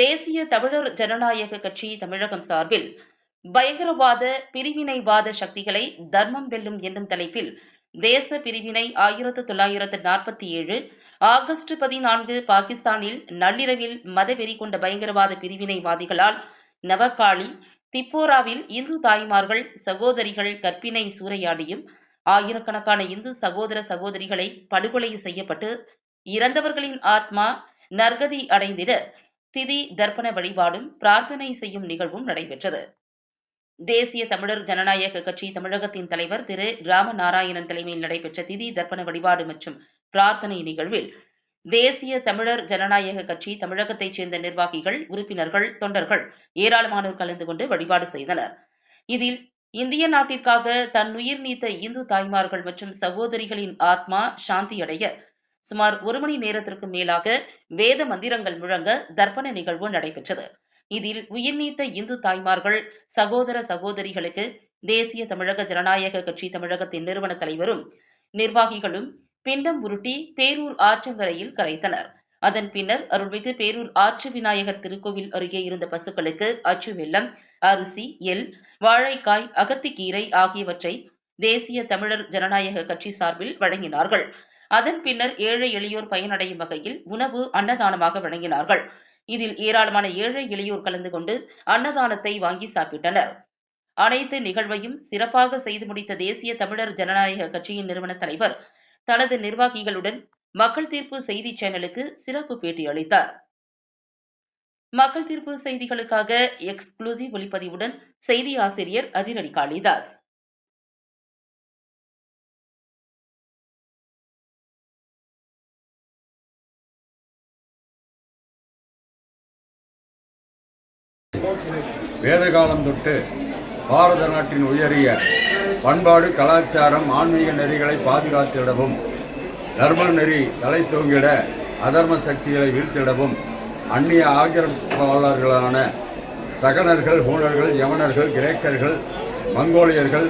தேசிய தமிழர் ஜனநாயக கட்சி தமிழகம் சார்பில் பயங்கரவாத பிரிவினைவாத சக்திகளை தர்மம் வெல்லும் என்னும் தலைப்பில் தேச பிரிவினை ஆயிரத்து தொள்ளாயிரத்து நாற்பத்தி ஏழு ஆகஸ்ட் பதினான்கு பாகிஸ்தானில் நள்ளிரவில் மதவெறி கொண்ட பயங்கரவாத பிரிவினைவாதிகளால் நவகாளி திப்போராவில் இந்து தாய்மார்கள் சகோதரிகள் கற்பினை சூறையாடியும் ஆயிரக்கணக்கான இந்து சகோதர சகோதரிகளை படுகொலை செய்யப்பட்டு இறந்தவர்களின் ஆத்மா நற்கதி அடைந்திட திதி தர்ப்பண வழிபாடும் பிரார்த்தனை செய்யும் நிகழ்வும் நடைபெற்றது. தேசிய தமிழர் ஜனநாயக கட்சி தமிழகத்தின் தலைவர் திரு ராமநாராயணன் தலைமையில் நடைபெற்ற திதி தர்ப்பண வழிபாடு மற்றும் பிரார்த்தனை நிகழ்வில் தேசிய தமிழர் ஜனநாயக கட்சி தமிழகத்தைச் சேர்ந்த நிர்வாகிகள் உறுப்பினர்கள் தொண்டர்கள் ஏராளமானோர் கலந்து கொண்டு வழிபாடு செய்தனர். இதில் இந்திய நாட்டிற்காக தன் உயிர் நீத்த இந்து தாய்மார்கள் மற்றும் சகோதரிகளின் ஆத்மா சாந்தியடைய சுமார் ஒரு மணி நேரத்திற்கு மேலாக வேத மந்திரங்கள் முழங்க தர்ப்பண நிகழ்வு நடைபெற்றது. இதில் உயிர் நீத்த இந்து தாய்மார்கள் சகோதர சகோதரிகளுக்கு தேசிய தமிழக ஜனநாயக கட்சி தமிழகத்தின் நிறுவன தலைவரும் நிர்வாகிகளும் பிண்டம் உருட்டி பேரூர் ஆற்றங்கரையில் கரைத்தனர். அதன் பின்னர் அருள்மிகு பேரூர் ஆற்று விநாயகர் திருக்கோவில் அருகே இருந்த பசுக்களுக்கு அச்சு வெள்ளம் அரிசி எல் வாழைக்காய் அகத்திக்கீரை ஆகியவற்றை தேசிய தமிழர் ஜனநாயக கட்சி சார்பில் வழங்கினார்கள். அதன் பின்னர் ஏழை எளியோர் பயனடையும் வகையில் உணவு அன்னதானமாக வழங்கினார்கள். இதில் ஏராளமான ஏழை எளியோர் கலந்து கொண்டு அன்னதானத்தை வாங்கி சாப்பிட்டனர். அனைத்து நிகழ்வையும் சிறப்பாக செய்து முடித்த தேசிய தமிழர் ஜனநாயக கட்சியின் நிறுவன தலைவர் தனது நிர்வாகிகளுடன் மக்கள் தீர்ப்பு செய்தி சேனலுக்கு சிறப்பு பேட்டி அளித்தார். மக்கள் தீர்ப்பு செய்திகளுக்காக எக்ஸ்க்ளூசிவ் ஒளிப்பதிவுடன் செய்தி ஆசிரியர் அதிரடி காளிதாஸ். வேதகாலம் தொட்டு பாரத நாட்டின் உயரிய பண்பாடு கலாச்சாரம் ஆன்மீக நெறிகளை பாதுகாத்திடவும் தர்ம நெறி தலை தூங்கிட அதர்ம சக்திகளை வீழ்த்திடவும் அந்நிய ஆக்கிரமிப்பாளர்களான சகணர்கள் ஹூணர்கள் யமனர்கள் கிரேக்கர்கள் மங்கோலியர்கள்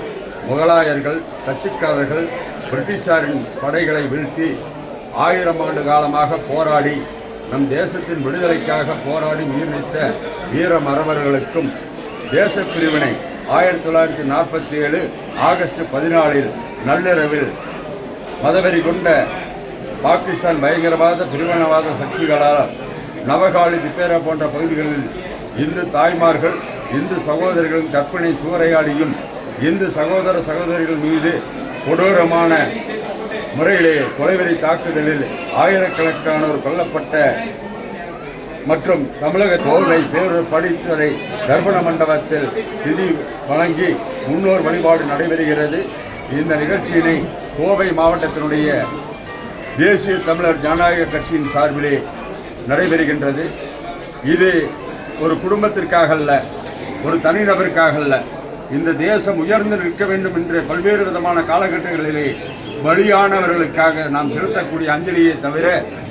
முகலாயர்கள் டச்சுக்காரர்கள் பிரிட்டிஷாரின் படைகளை வீழ்த்தி ஆயிரம் ஆண்டு காலமாக போராடி நம் தேசத்தின் விடுதலைக்காக போராடி உயிர்நீத்த வீர மரபர்களுக்கும் தேச பிரிவினை ஆயிரத்தி தொள்ளாயிரத்தி நாற்பத்தி ஏழு ஆகஸ்ட் பதினாலில் நள்ளிரவில் மதவெறி கொண்ட பாகிஸ்தான் பயங்கரவாத பிரிவினவாத சக்திகளால் நவகாலி திப்பேரா போன்ற பகுதிகளில் இந்து தாய்மார்கள் இந்து சகோதரிகளின் கற்பனை சூறையாடியும் இந்து சகோதர சகோதரிகள் மீது கொடூரமான முறையிலே கொலைவெறி தாக்குதலில் ஆயிரக்கணக்கானோர் கொல்லப்பட்ட மற்றும் தமிழக கோவை பேரூர் படித்துறை தர்ப்பண மண்டபத்தில் திதி வழங்கி முன்னோர் வழிபாடு நடைபெறுகிறது. இந்த நிகழ்ச்சியினை கோவை மாவட்டத்தினுடைய தேசிய தமிழர் ஜனநாயக கட்சியின் சார்பிலே நடைபெறுகின்றது. இது ஒரு குடும்பத்திற்காக அல்ல ஒரு தனிநபருக்காக அல்ல இந்த தேசம் உயர்ந்து நிற்க வேண்டும் என்ற பல்வேறு விதமான காலகட்டங்களிலே பலியானவர்களுக்காக நாம் செலுத்தக்கூடிய அஞ்சலியை தவிர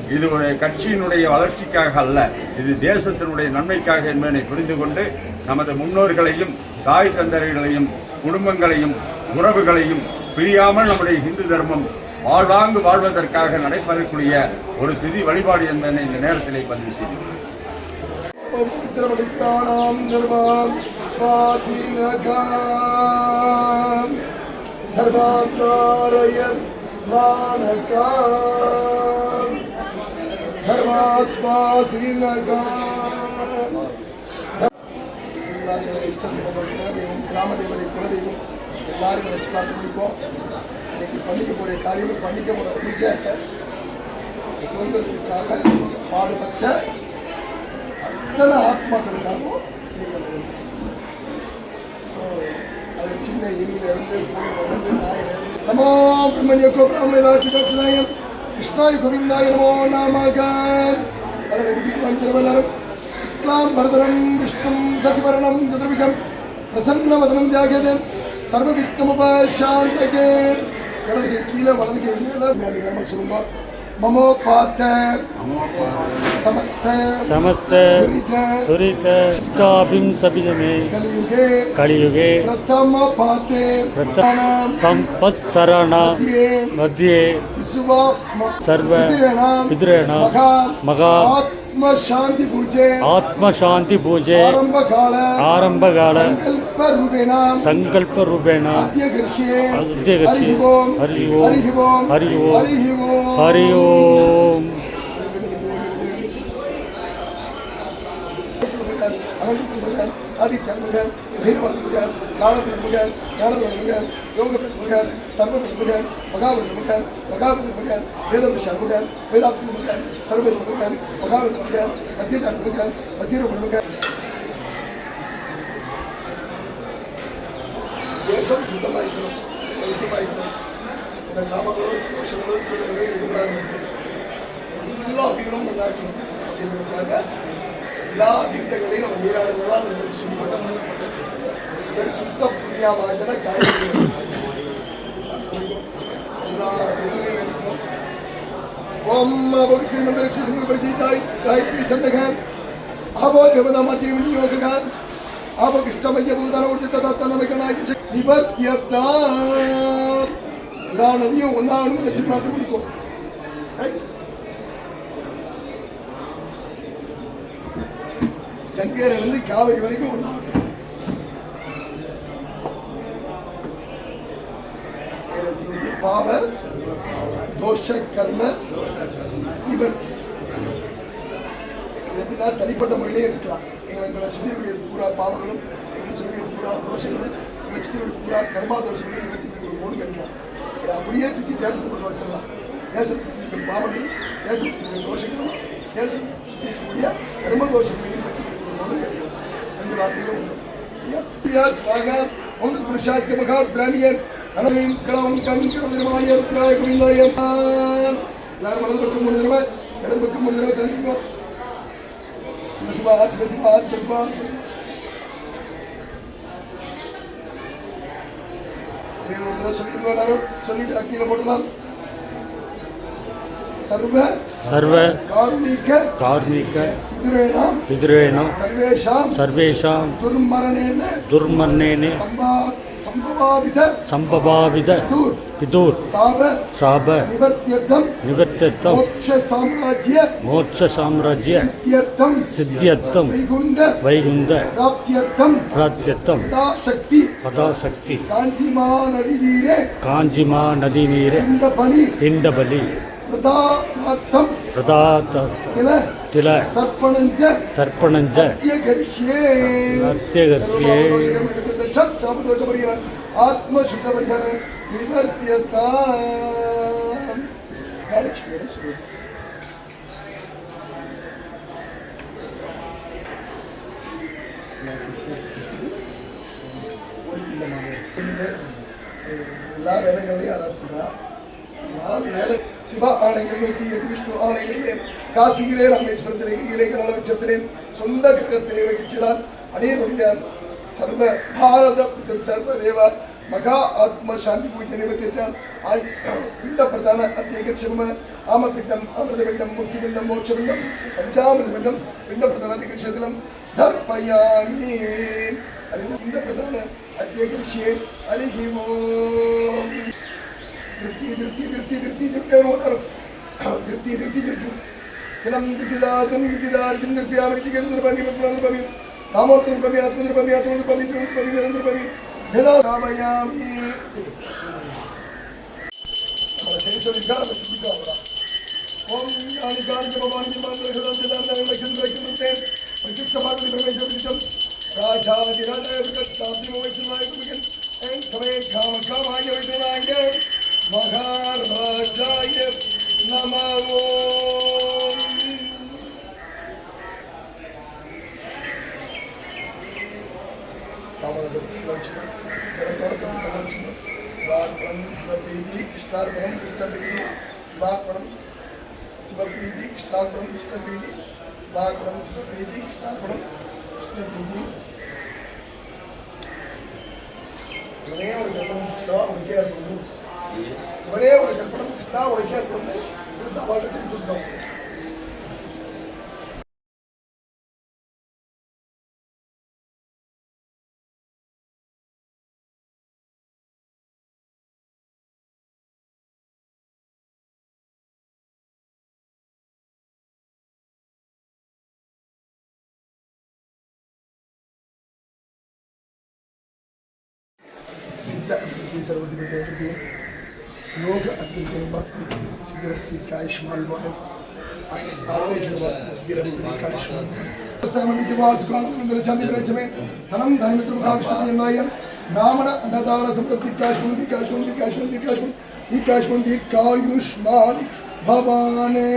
இது ஒரு கட்சியினுடைய வளர்ச்சிக்காக அல்ல. இது தேசத்தினுடைய நன்மைக்காக என்பதனை புரிந்து கொண்டு நமது முன்னோர்களையும் தாய் தந்தர்களையும் குடும்பங்களையும் உறவுகளையும் பிரியாமல் நம்முடைய இந்து தர்மம் வாழ்வாங்கு வாழ்வதற்காக நடைபெறக்கூடிய ஒரு திதி வழிபாடு என்பதனை இந்த நேரத்திலே பதிவு செய்கிறேன் விஸ்வாசினகாம் தர்மாந்தாரயன் மானகாம். தர்மாஸ்வாசினகாம் இஷ்டதெய்வம் கிராம தேவதை குலதெய்வம் எல்லாரும் நினைச்சு பார்த்து முடிப்போம் இன்னைக்கு பண்ணிக்க போகிற காரியங்கள் பண்ணிக்க போகிற விஜயத்தை சுதந்திரத்திற்காக பாடுபட்ட அத்தனை ஆத்மாக்களுக்காகவும் சின்ன எலியில இருந்து பூனையில இருந்து நாயில இருந்து நமோ பிரம்மண்யக்கோ பிராமணாட்சி தட்சிணாயம் கிருஷ்ணாய கோவிந்தாய நமோ நாமகான் அதை குட்டிக்குவாங்க திருவள்ளாரும் சுக்லாம் பரதரம் விஷ்ணும் சசிவரணம் சதுர்பிஜம் பிரசன்னவதனம் தியாகதன் சர்வவிக்னமுபசாந்தகே வலதுகை கீழே வலதுகை மேலே மேலே ममो पात समस्त समस्त दुरित दुरित स्टाभिम सबिजमे कलियुगे कलियुगे प्रथम पाते प्रथम संपत् शरण मध्ये सर्व पितृण मगा मगा ಆತ್ಮಶಾಂತಿ ಪೂಜೆ ಆತ್ಮಶಾಂತಿ ಪೂಜೆ ಆರಂಭ ಕಾಲ ಆರಂಭ ಕಾಲ ಸಂಕಲ್ಪ ರೂಪೇಣ ಸಂಕಲ್ಪ ರೂಪೇಣ ಅಧ್ಯಗರ್ಷೆ ಅಧ್ಯಗರ್ಷೆ ಹರಿ ಓಂ ಹರಿ ಓಂ ಹರಿ ಓಂ ಹರಿ ಓಂ ಹರಿ ಓಂ ಆದಿತ್ಯ ओम् அகழ்மகன் ஆதித்யன்மகன் பைரவன்மகன் காலபிரமகன் ஞானபிரமகன் யோகபிரமகன் சர்வபிரமகன் மகாபிரமகன் மகாபிரமகன் வேதபிரமகன் வேதாத்மகன் சர்வபிரமகன் மகாபிரமகன் மத்தியதாத்மகன் மத்தியபிரமகன் தேசம் சுத்தமாயிருக்கணும் சுத்தமாயிருக்கணும் இந்த சாபங்களும் தோஷங்களோ தீவிரங்களும் இருக்கக்கூடாது எல்லா அபிகளும் நல்லா இருக்கணும். அப்படிங்கிறதுக்காக எல்லா தீர்த்தங்களையும் நம்ம நீராடுறதா நினைச்சு சொல்லி மாட்டோம் இது சுத்த புண்ணியாவாஜன காய்கறி ஓம் பவிஷ்ய மந்திர சிந்து பரிஜிதாய் காயத்ரி சந்தகன் ஆபோ தேவதாமாத்திரி விநியோககான் ஆபோ கிருஷ்ணமய்ய பூதான உர்ஜித தத்தனமிகனாய் நிவர்த்தியத்தா எல்லா நதியும் ஒன்னா நினைச்சு பிரார்த்தனை பண்ணிக்கோ ரைட் கங்கையில வந்து காவிரி வரைக்கும் ஒன்றாகட்டும் வச்சு பாவ தோஷ கர்ம நிவர்த்தி. இது எப்படின்னா தனிப்பட்ட முறையிலே எடுக்கலாம் எங்களை சுத்தியுடைய பூரா பாவங்களும் எங்களை சுற்றி பூரா தோஷங்களும் எங்களை சுத்தியுடைய பூரா கர்மா தோஷங்களையும் நிவர்த்தி பண்ணி கொடுக்கணும்னு கேட்கலாம் இதை அப்படியே தூக்கி தேசத்தை கொண்டு வச்சிடலாம். தேசத்துக்கு பாவங்களும் தேசத்துக்கு தோஷங்களும் தேசத்தை இருக்கக்கூடிய கர்ம தோஷங்களையும் പ്രാർത്ഥിക്കുന്നുണ്ട് പിയാസ് വാങ്ങാൻ ഒന്ന് പുരുഷാക്തി മഹാദ്രാമിയൻ കണവയും കളവും കൺകിടമായ ഉത്തരായ കുമിന്നായ എല്ലാവരും വലത് പെടുക്കും മൂന്ന് നിലമ ഇടത് പെടുക്കും മൂന്ന് നിലമ ചലിക്കുക ശിവശിവ ശിവശിവ ശിവശിവ ശിവ சொல்லிருக்கோம் எல்லாரும் சொல்லிட்டு அக்னியில போடலாம் சர்வ சர்வ கார்மிக கார்மிக பிதுரேணாம் பிதுரேணாம் சர்வேஷாம் சர்வேஷாம் துர்மரணேன துர்மரணேன சம்பவாவித சம்பவாவித பிதூர் சாப சாப நிவர்த்தியர்த்தம் நிவர்த்தியர்த்தம் மோட்ச சாம்ராஜ்ய மோட்ச சாம்ராஜ்ய சித்தியர்த்தம் சித்தியர்த்தம் வைகுண்ட வைகுண்ட பிராப்தியர்த்தம் பிராப்தியர்த்தம் சக்தி பதாசக்தி காஞ்சிமா நதி நீரே காஞ்சிமா நதி நீரே பிண்டபலி பிண்டபலி பிரதானார்த்தம் பிரதா தில தர்ப்பணஞ்ச தர்ப்பணஞ்ச அத்தியகர்ஷியே. அத்தியகர்ஷியே. சத்சபதோஜபரியான் ஆத்மசுதபரியான் நிவர்த்தியதான் காலட்சுமியோட ஸ்லோகம் எல்லா வேதங்களையும் அடப்புறான் சிவா ஆணைகள் நூற்றி எட்டு விஷ்ணு ஆணைகளிலே காசியிலே ராமேஸ்வரத்திலே இலைகள் அளவற்றத்திலே சொந்த கிரகத்திலே வைக்கிறார் அநேருடைய சர்வ பாரத சர்வ தேவ மகா ஆத்ம சாந்தி பூஜை நிவர்த்தித்தால் ஆய் பிண்ட பிரதான அத்தியக சிவம ஆம அமிர்த பிண்டம் முக்தி பிண்டம் மோட்ச பிண்டம் பஞ்சாமிரத பிண்டம் பிண்ட பிரதான அதிகட்சத்திலம் தர்ப்பயாமி அறிந்த பிண்ட பிரதான அத்தியகர்ஷியே அருகி ஓம் dirpti, dirpti, dirpti, dirpti, dirpti, dirpti, dirpti, dirpti, കിളം തിരുപിതാകും തിരുപിതാർക്കും തിരുപ്പിയാർക്കും നിർഭവി നിർഭവി താമോർക്കും നിർഭവി ആത്മ നിർഭവി ആത്മ നിർഭവി നിർഭവി നിർഭവി ഭേദാമയാമി രാജാതിരാജായ കാമകാമായ വിധനായ நிர்பமி வேதா காமயாமி நம்ம செய்ய சொல்லிருக்கா நம்ம சிந்திக்கா ஓம் ஞானி காணி பவானி மாந்திர கதம் சிதாந்த லட்சம் லட்சம் முத்தேன் பிரசித்த பாரதி பிரமேச விதித்தம் ராஜாதி ராஜாய பிரகட்டாந்தி வைத்துனாய குமிகன் ஏன் கமே காம காமாய வைத்துனாய மகாராஜாய நமோ சிவார்ப்பணம் சிவபிரீதி கிருஷ்ணார்ப்பணம் கிருஷ்ணபிரீதி சிவார்ப்பணம் சிவபிரீதி கிருஷ்ணார்ப்பணம் கிருஷ்ணபிரீதி சிவார்ப்பணம் சிவபிரீதி கிருஷ்ணார்ப்பணம் கிருஷ்ணபிரீதி சிவனே ஒரு கற்பனம் கிருஷ்ணா உனக்கே அர்ப்பணம் ஒரே ஒரு கற்பனை கிருஷ்ணா உடைக்க வந்து கொடுத்து அவர்கிட்ட திருப்பி சித்த ஈஸ்வரபதி பற்றி लोग अपनी जरूरत की गृहस्थी का इस्तेमाल ധനം ധനമിത്രമുഖാവിഷ്ഠനായ നാമണ അന്നദാന സമ്പത്തി കാശ്മന്തി കാശ്മന്തി കാശ്മന്തി കാശ്മന്തി ഈ കാശ്മന്തി കായുഷ്മാൻ ഭവാനേ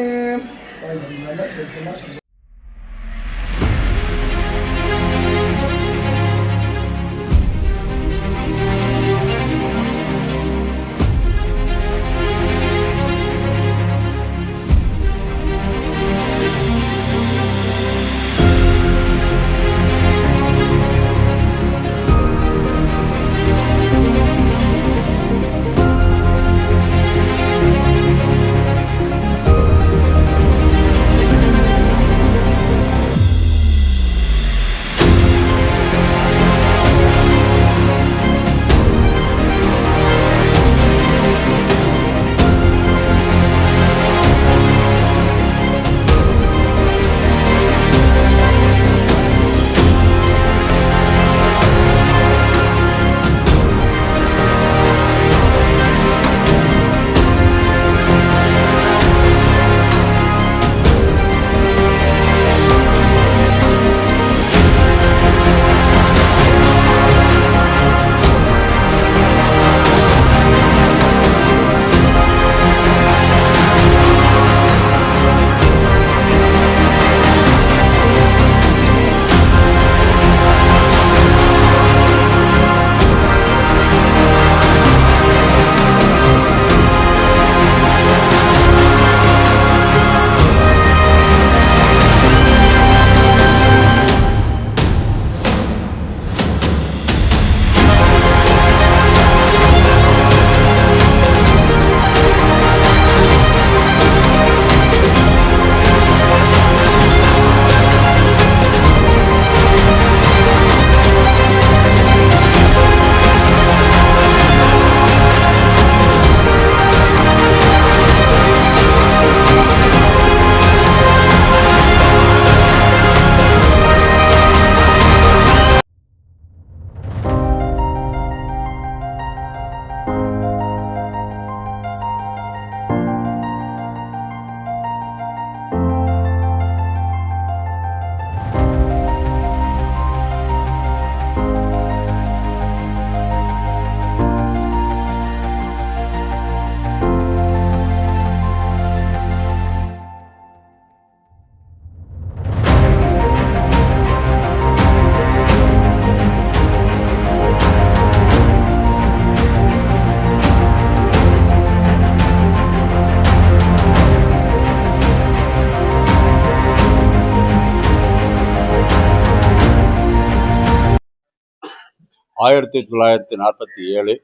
ஆயிரத்தி தொள்ளாயிரத்தி நாற்பத்தி ஏழு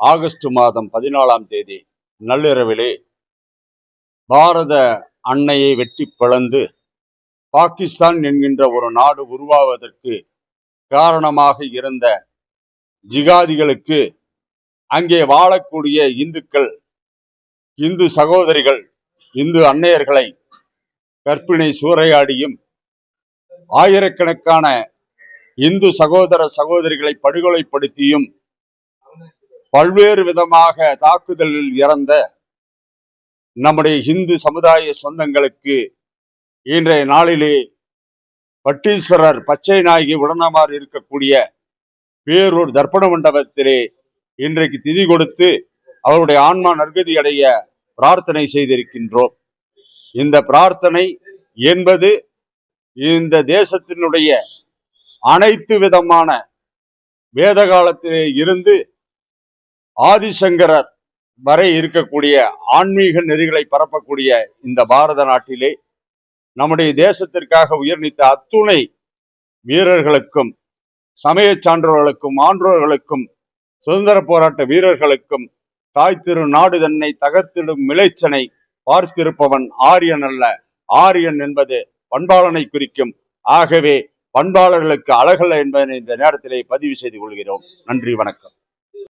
ஆகஸ்ட் மாதம் பதினாலாம் தேதி நள்ளிரவிலே பாரத அன்னையை வெட்டி பிளந்து பாகிஸ்தான் என்கின்ற ஒரு நாடு உருவாவதற்கு காரணமாக இருந்த ஜிகாதிகளுக்கு அங்கே வாழக்கூடிய இந்துக்கள் இந்து சகோதரிகள் இந்து அன்னையர்களை கற்பிணை சூறையாடியும் ஆயிரக்கணக்கான இந்து சகோதர சகோதரிகளை படுகொலைப்படுத்தியும் பல்வேறு விதமாக தாக்குதலில் இறந்த நம்முடைய இந்து சமுதாய சொந்தங்களுக்கு இன்றைய நாளிலே பட்டீஸ்வரர் பச்சை நாயகி உடனமாறு இருக்கக்கூடிய பேரூர் தர்ப்பண மண்டபத்திலே இன்றைக்கு திதி கொடுத்து அவருடைய ஆன்மா நற்கதி அடைய பிரார்த்தனை செய்திருக்கின்றோம். இந்த பிரார்த்தனை என்பது இந்த தேசத்தினுடைய அனைத்து விதமான வேத காலத்திலே இருந்து ஆதிசங்கரர் வரை இருக்கக்கூடிய ஆன்மீக நெறிகளை பரப்பக்கூடிய இந்த பாரத நாட்டிலே நம்முடைய தேசத்திற்காக உயர்நீத்த அத்துணை வீரர்களுக்கும் சமய சான்றோர்களுக்கும் ஆன்றோர்களுக்கும் சுதந்திர போராட்ட வீரர்களுக்கும் தாய் திரு நாடு தன்னை தகர்த்திடும் மிளைச்சனை பார்த்திருப்பவன் ஆரியன் அல்ல. ஆரியன் என்பது பண்பாளனை குறிக்கும். ஆகவே பண்பாளர்களுக்கு அழகல்ல என்பதனை இந்த நேரத்திலே பதிவு செய்து கொள்கிறோம். நன்றி வணக்கம்.